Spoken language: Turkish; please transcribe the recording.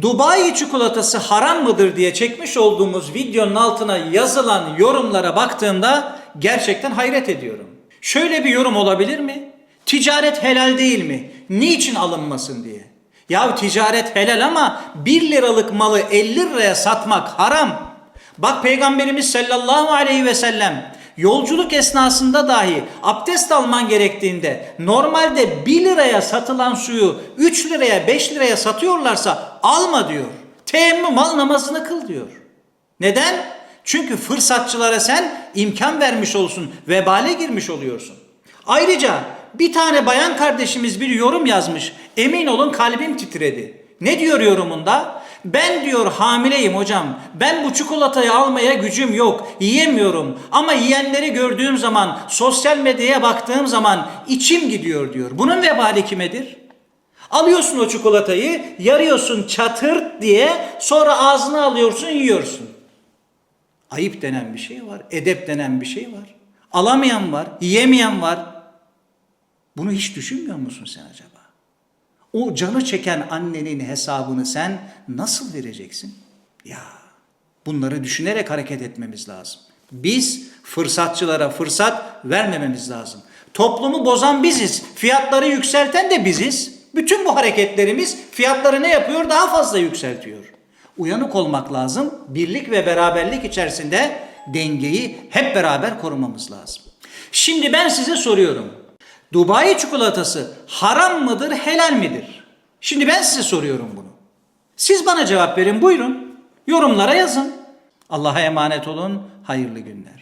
Dubai çikolatası haram mıdır diye çekmiş olduğumuz videonun altına yazılan yorumlara baktığımda gerçekten hayret ediyorum. Şöyle bir yorum olabilir mi? Ticaret helal değil mi? Niçin alınmasın diye. Ya ticaret helal ama 1 liralık malı 50 liraya satmak haram. Bak Peygamberimiz sallallahu aleyhi ve sellem yolculuk esnasında dahi abdest alman gerektiğinde normalde 1 liraya satılan suyu 3 liraya 5 liraya satıyorlarsa alma diyor. Teyemmüm al namazını kıl diyor. Neden? Çünkü fırsatçılara sen imkan vermiş olsun, vebale girmiş oluyorsun. Ayrıca bir tane bayan kardeşimiz bir yorum yazmış. Emin olun kalbim titredi. Ne diyor yorumunda? Ben diyor hamileyim hocam. Ben bu çikolatayı almaya gücüm yok. Yiyemiyorum. Ama yiyenleri gördüğüm zaman, sosyal medyaya baktığım zaman içim gidiyor diyor. Bunun vebali kimedir? Alıyorsun o çikolatayı, yarıyorsun çatırt diye, sonra ağzına alıyorsun, yiyorsun. Ayıp denen bir şey var, edep denen bir şey var. Alamayan var, yiyemeyen var. Bunu hiç düşünmüyor musun sen acaba? O canı çeken annenin hesabını sen nasıl vereceksin? Ya bunları düşünerek hareket etmemiz lazım. Biz fırsatçılara fırsat vermememiz lazım. Toplumu bozan biziz. Fiyatları yükselten de biziz. Bütün bu hareketlerimiz fiyatları ne yapıyor? Daha fazla yükseltiyor. Uyanık olmak lazım. Birlik ve beraberlik içerisinde dengeyi hep beraber korumamız lazım. Şimdi ben size soruyorum. Dubai çikolatası haram mıdır, helal midir? Şimdi ben size soruyorum bunu. Siz bana cevap verin buyurun. Yorumlara yazın. Allah'a emanet olun. Hayırlı günler.